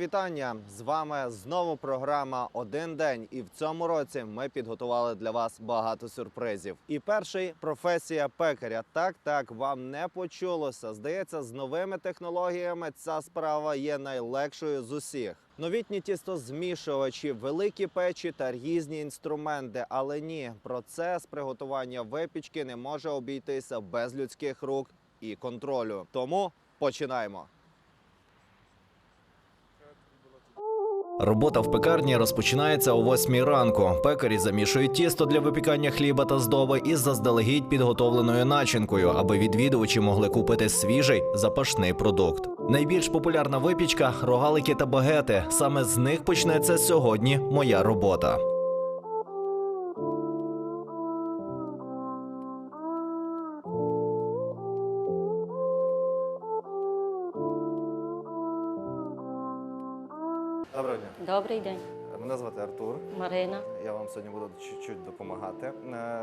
вітання! З вами знову програма Один день. І в цьому році ми підготували для вас багато сюрпризів. І перший професія пекаря. Так, так, вам не почулося. Здається, з новими технологіями ця справа є найлегшою з усіх. Новітні тістозмішувачі, великі печі та різні інструменти. Але ні, процес приготування випічки не може обійтися без людських рук і контролю. Тому починаємо. Робота в пекарні розпочинається о 8 ранку. Пекарі замішують тісто для випікання хліба та здоби із заздалегідь підготовленою начинкою, аби відвідувачі могли купити свіжий запашний продукт. Найбільш популярна випічка рогалики та багети. Саме з них почнеться сьогодні моя робота. Добрий день, Мене звати Артур. Марина. Я вам сьогодні буду чуть-чуть допомагати. Е,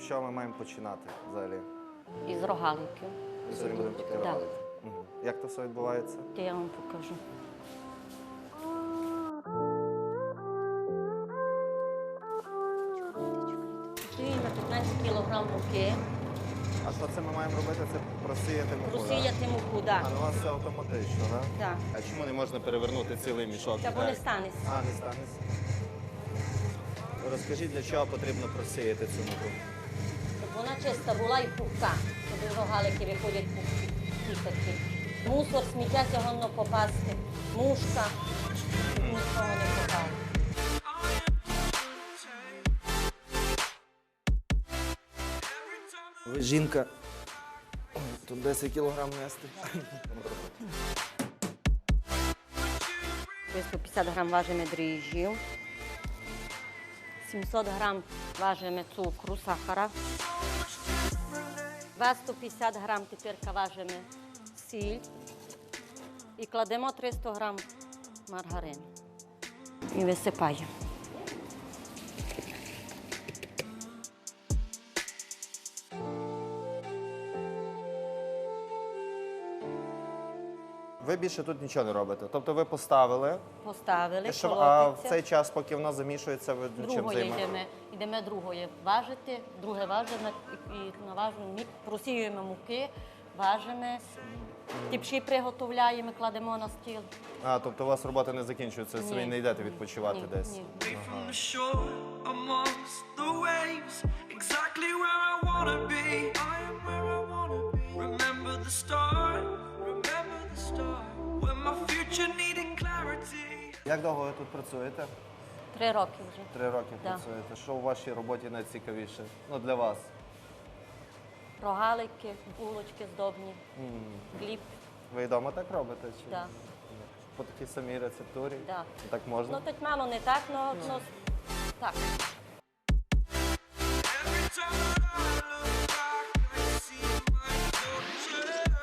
Що ми маємо починати взагалі? Із рогаликів. Сьогодні будемо Да. підкривати. Як це все відбувається? Я вам покажу. Сюди на 15 кг муки, А що це ми маємо робити? Це просіяти муку, да? просіяти муку, А так. ну у вас все автоматично, так? Да. А чому не можна перевернути цілий мішок? Та бо не станеться. А, не станеться. Розкажіть, для чого потрібно просіяти цю муку? Щоб вона чиста була і пухка. Щоб рогалики виходять пухкі. Мусор, сміття цього попасти. Мушка. Щоб нічого не попало. Ви жінка. Тут 10 кілограм нести. 350 грам важимо дріжджів, 700 грам важимо цукру, сахара, 250 грам тепер важимо сіль і кладемо 300 грам маргарину. І висипаємо. Ви більше тут нічого не робите. Тобто ви поставили, Поставили, щоб, а в колотиться. цей час, поки воно замішується, ви чим Другої йдемо, йдемо другої важити, друге важимо і, і наважимо, мі- просіюємо муки, важимо, тіпші приготовляємо, кладемо на стіл. А, тобто у вас робота не закінчується, Ні. ви не йдете відпочивати Ні, десь. ні. from the shore, amongst the waves, exactly where I wanna be. I am where I wanna be. Remember the start, Як довго ви тут працюєте? Три роки вже. Три роки Да. працюєте. Що у вашій роботі найцікавіше? Ну для вас. Рогалики, булочки здобні, хліб. Ви вдома так робите? Чи Да. по такій самій рецептурі? Да. Так можна? Ну, тут мало не так, але ну, так. You realize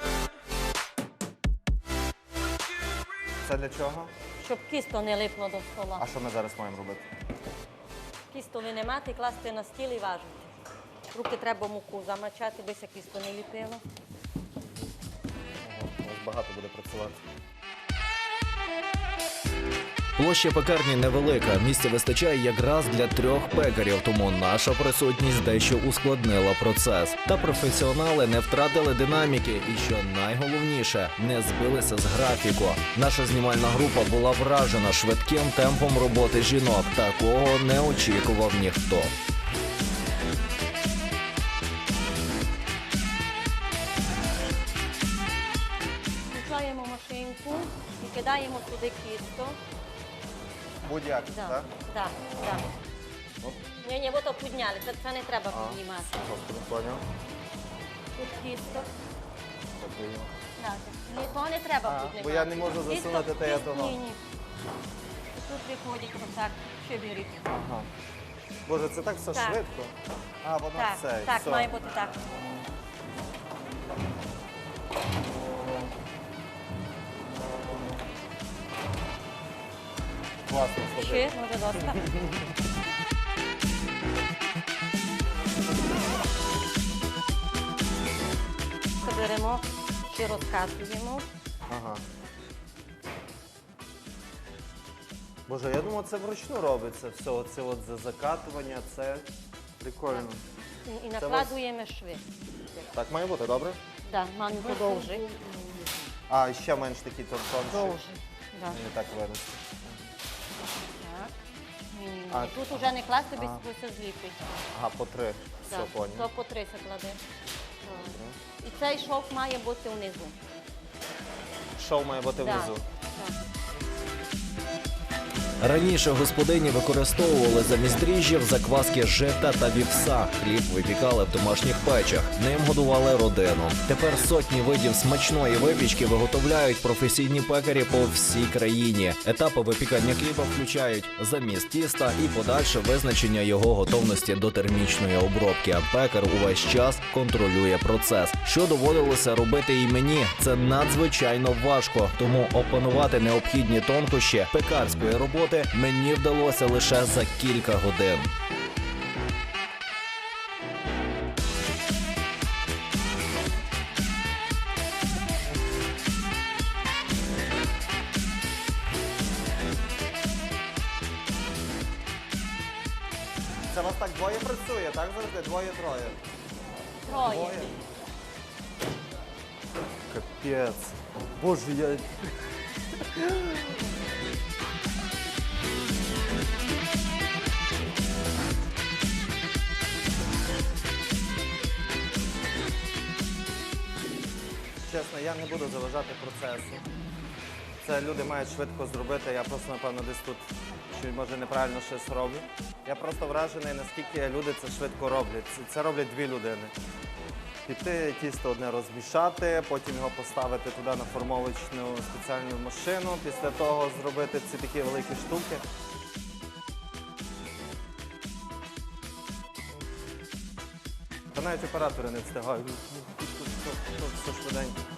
Це для чого? Щоб кісто не липло до стола. А що ми зараз маємо робити? Кісто винімати, класти на стіл і важити. Руки треба муку замачати, би ся кісто не ліпило. Ого, у вас багато буде працювати. Площа пекарні невелика. Місця вистачає якраз для трьох пекарів, тому наша присутність дещо ускладнила процес. Та професіонали не втратили динаміки, і що найголовніше, не збилися з графіку. Наша знімальна група була вражена швидким темпом роботи жінок. Такого не очікував ніхто. Включаємо машинку і кидаємо туди кісто. Будь-як, Да, так? да, да. Оп. Ні, ні, ото підняли, це, це не треба А, піднімати. Господи, поняв. Тут кісто. Дякую. Так, Ні, то не треба А, піднімати. бо я не можу засунути, то я того. Ні, ні. Тут виходить отак, ще беріть. Ага. Боже, це так все Так. швидко. А, воно Так, це. так, все. має бути так. Ще, може, доста. Беремо, ще розкатуємо. Ага. Боже, я думав, це вручну робиться. Все, оце от за закатування, це прикольно. І, і накладуємо шви. Так має бути, добре? Да, маленько. А, ще менш такі тонші. Довше. Да. Не так винести. Ні. А- Тут вже не класть тобі Ага. все зліпить. Ага, по три. Все, Так, поняв. То по три це клади. І цей шов має бути внизу. Шов має бути внизу. Так. Раніше господині використовували замість дріжджів закваски жита та вівса. Хліб випікали в домашніх печах. Ним годували родину. Тепер сотні видів смачної випічки виготовляють професійні пекарі по всій країні. Етапи випікання хліба включають заміст тіста і подальше визначення його готовності до термічної обробки. Пекар увесь час контролює процес. Що доводилося робити і мені, це надзвичайно важко. Тому опанувати необхідні тонкощі пекарської роботи мені вдалося лише за кілька годин. Це вас так двоє працює, так завжди? Двоє-троє. Троє. Капець. Боже, я. Чесно, я не буду заважати процесу. Це люди мають швидко зробити. Я просто, напевно, десь тут може неправильно щось роблю. Я просто вражений, наскільки люди це швидко роблять. Це роблять дві людини. Піти, тісто одне розмішати, потім його поставити туди на формовочну спеціальну машину, після того зробити ці такі великі штуки. Та навіть оператори не встигають. Все все, все швиденько.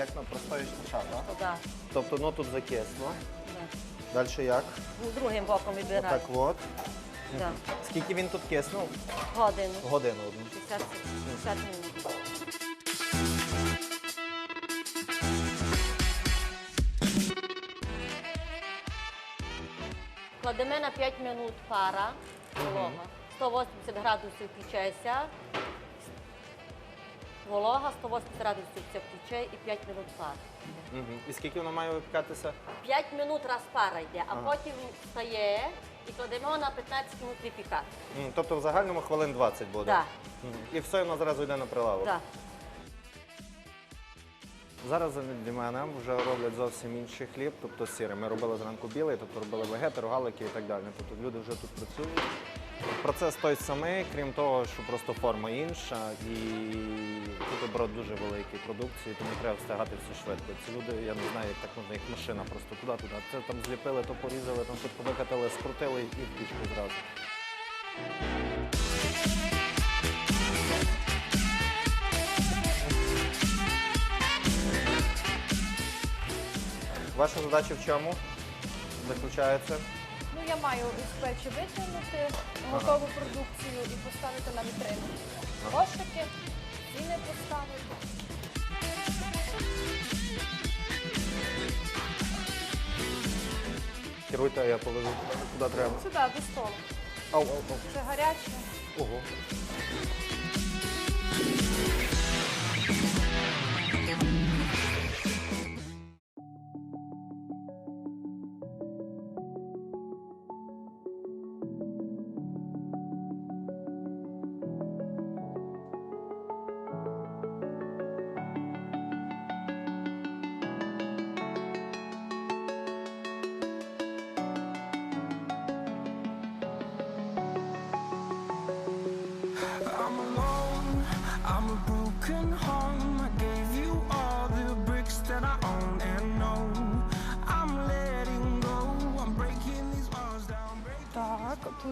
Як на простої шташа, так? То. Тобто ну тут закисло. да. Далі як? Ну, Другим боком вибирай. Так от. Да. Скільки він тут киснув? Годину. Годину одну. 50, 50 минут. Кладемо на 5 минут пара волога. 180 градусів пічеться. Волога 180 градусів це піче і 5 минут пара. Угу. І скільки воно має випікатися? 5 минут раз пара йде, а Ага. потім встає і кладемо на 15 минут випікати. М, Тобто в загальному хвилин 20 буде. Так, Мгм. І все воно зразу йде на прилавок. так. Зараз для мене вже роблять зовсім інший хліб, тобто сірий. Ми робили зранку білий, тобто робили вегети, рогалики і так далі. Тобто люди вже тут працюють. Процес той самий, крім того, що просто форма інша і тут оборот дуже великий продукції, тому треба встигати все швидко. Ці люди, я не знаю, як так можна, як машина, просто туди-туди. Це там зліпили, то порізали, там тут викатали, скрутили і в пічку зразу. Ваша задача в чому заключається? Я маю із печі витягнути готову продукцію і поставити на вітрину. Кошики, ціни поставити. Керуйте, а я повезу куди треба. Сюди, до столу. Ау, ау, ау. Це гаряче. Ого.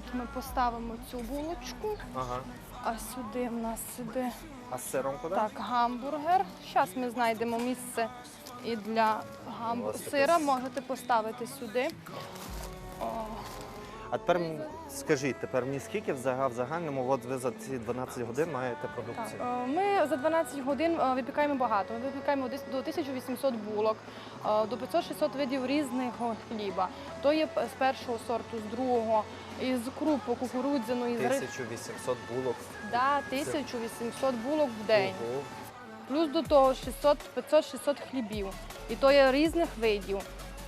Тут ми поставимо цю булочку, Ага. а сюди в нас іде А з сиром куди? так гамбургер. Зараз ми знайдемо місце і для гамбургера. Сира можете поставити сюди. А тепер скажіть, тепер мені скільки в загальному, от ви за ці 12 годин маєте продукцію? Е, Ми за 12 годин е, випікаємо багато. Ми випікаємо до 1800 булок, е, до 500-600 видів різного хліба. То є з першого сорту, з другого, із крупу кукурудзяної, з ри- 1800 булок. да, 1800 булок в день. Ого. Плюс до того 600, 500-600 хлібів. І то є різних видів.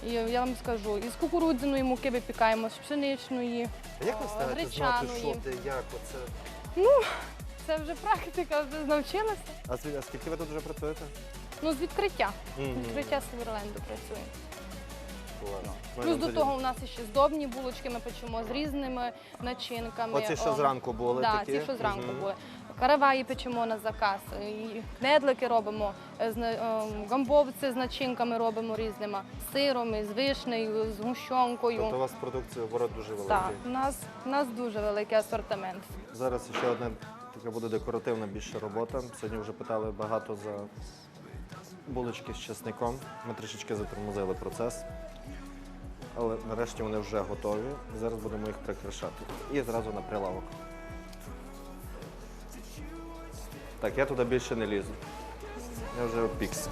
І я вам скажу, із кукурудзяної муки випікаємо, з пшеничної. А як ви ставите знати, гречаної. що де, як оце? Це вже практика, вже навчилася. А зві- а скільки ви тут вже працюєте? Ну, з відкриття. Мгм. Відкриття Северленду працює. Плюс до того у нас ще здобні булочки, ми печемо з різними начинками. Оці, що О, зранку були да, такі? ті, що зранку Мгм. були. Караваї печемо на заказ, і кнедлики робимо, е, е, гамбовці з начинками робимо різними, з сиром, з вишнею, з гущонкою. Тобто у вас продукція оборот дуже великий. Так, у нас, у нас дуже великий асортимент. Зараз ще одна така буде декоративна більше робота. Сьогодні вже питали багато за булочки з чесником. Ми трішечки затормозили процес. Але нарешті вони вже готові. Зараз будемо їх прикрашати. І зразу на прилавок. Так, я туди більше не лізу. Я вже опікся.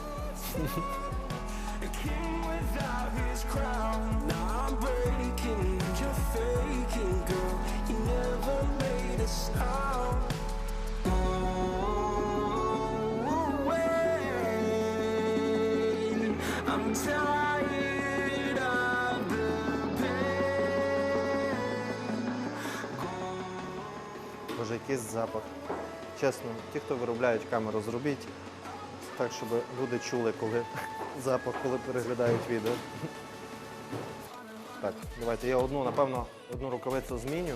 Може, якийсь запах. Чесно, ті, хто виробляють камеру, зробіть так, щоб люди чули, коли запах, коли переглядають відео. Так, давайте я одну, напевно, одну рукавицю зміню,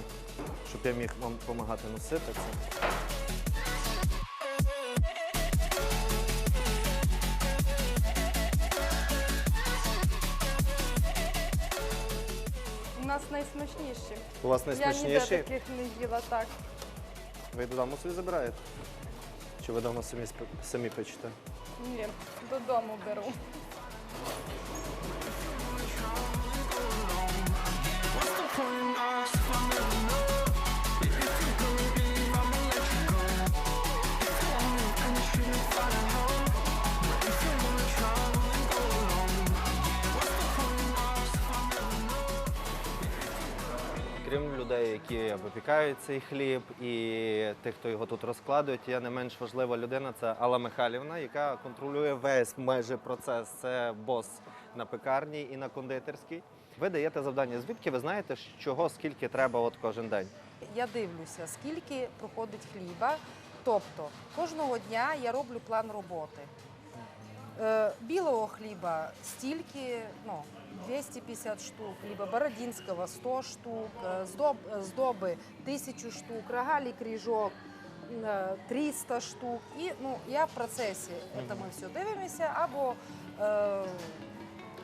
щоб я міг вам допомагати носити це. У нас найсмачніші. У вас Я ніде найсмачніші? таких не їла так. Ви додому собі забираєте? Чи ви вдома самі, сп- самі печете? Ні, додому беру. Крім людей, які випікають цей хліб, і тих, хто його тут розкладують, є не менш важлива людина це Алла Михайлівна, яка контролює весь майже процес. Це бос на пекарні і на кондитерській. Ви даєте завдання. Звідки ви знаєте, чого скільки треба от кожен день? Я дивлюся, скільки проходить хліба. Тобто кожного дня я роблю план роботи. Е, білого хліба стільки, ну, 250 штук, хліба бородінського 100 штук, здоб, здоби 1000 штук, рогалі кріжок е, 300 штук. І ну, я в процесі це ми все дивимося, або е,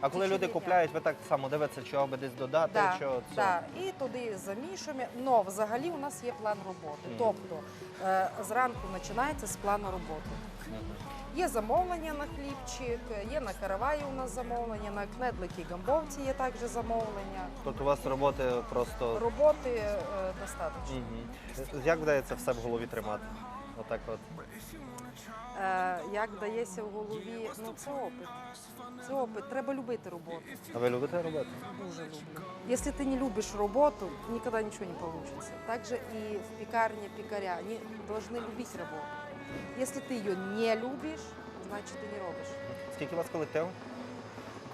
А коли люди купляють, ви так само дивитеся, чого би десь додати, Да, що це. да, і туди замішуємо. Но взагалі у нас є план роботи. Тобто е, зранку починається з плану роботи. Є замовлення на хлібчик, є на караваї у нас замовлення, на кнедлики гамбовці є також замовлення. Тобто у вас роботи просто Роботи е, достатньо. Мгм. як вдається все в голові тримати? Отак от. Е, як дається в голові, ну це опит. Це опит. Треба любити роботу. А ви любите робити? Дуже люблю. Если ты не любишь работу, никогда ничего не получится. Также и в пекарне пекаря они должны любить работу. Если ты ее не любишь, значит ты не робишь. Скільки у вас колектив?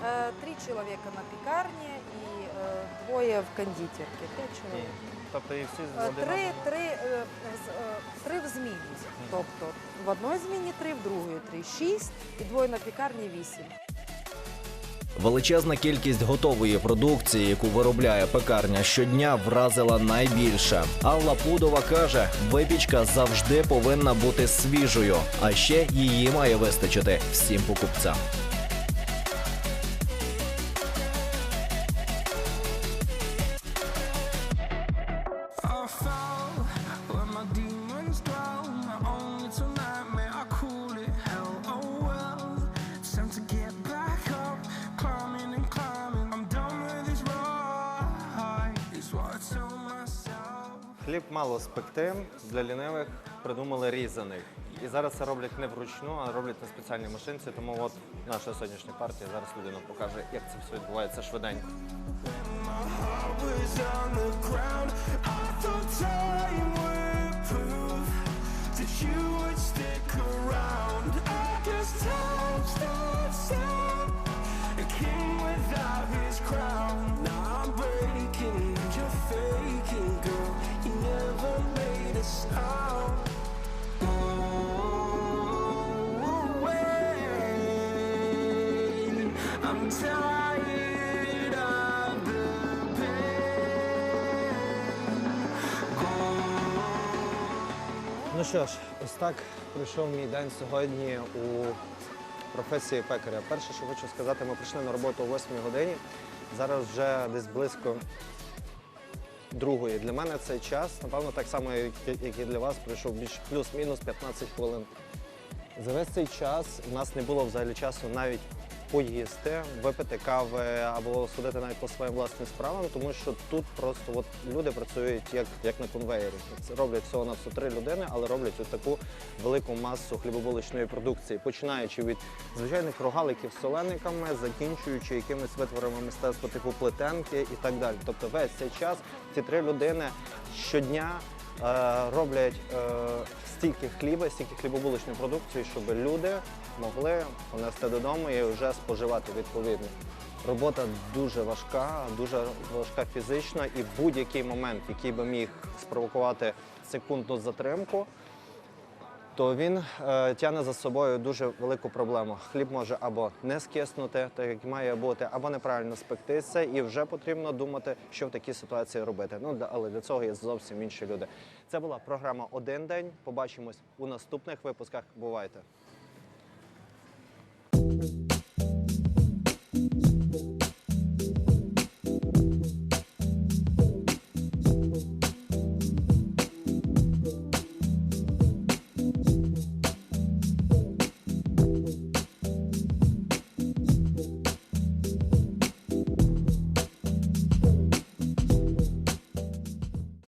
Э, Три человека на пекарне и э, двое в кондитерке. Пять человек. Тобто і всі з Е, один Три, одного? три, е, з- е, з три в зміні. Тобто в одній зміні три, в другій три. Шість і двоє на пекарні вісім. Величезна кількість готової продукції, яку виробляє пекарня щодня, вразила найбільше. Алла Пудова каже, випічка завжди повинна бути свіжою, а ще її має вистачити всім покупцям. Хліб мало спекти, для лінивих придумали різаний. І зараз це роблять не вручну, а роблять на спеціальній машинці. Тому от наша сьогоднішня партія зараз людина покаже, як це все відбувається швиденько. Ну що ж, ось так пройшов мій день сьогодні у професії пекаря. Перше, що хочу сказати, ми прийшли на роботу о 8 годині. Зараз вже десь близько другої. Для мене цей час, напевно, так само, як і для вас, пройшов більш плюс-мінус 15 хвилин. За весь цей час в нас не було взагалі часу навіть поїсти, випити кави або сходити навіть по своїм власним справам, тому що тут просто от люди працюють як, як на конвеєрі. Це роблять всього на все три людини, але роблять ось таку велику масу хлібобулочної продукції, починаючи від звичайних рогаликів з солениками, закінчуючи якимись витворами мистецтва типу плетенки і так далі. Тобто весь цей час ці три людини щодня роблять е, стільки хліба, стільки хлібобулочної продукції, щоб люди могли понести додому і вже споживати відповідно. Робота дуже важка, дуже важка фізично, і будь-який момент, який би міг спровокувати секундну затримку, то він е, тягне за собою дуже велику проблему. Хліб може або не скиснути, так як має бути, або неправильно спектися, і вже потрібно думати, що в такій ситуації робити. Ну да- але для цього є зовсім інші люди. Це була програма Один день. Побачимось у наступних випусках. Бувайте!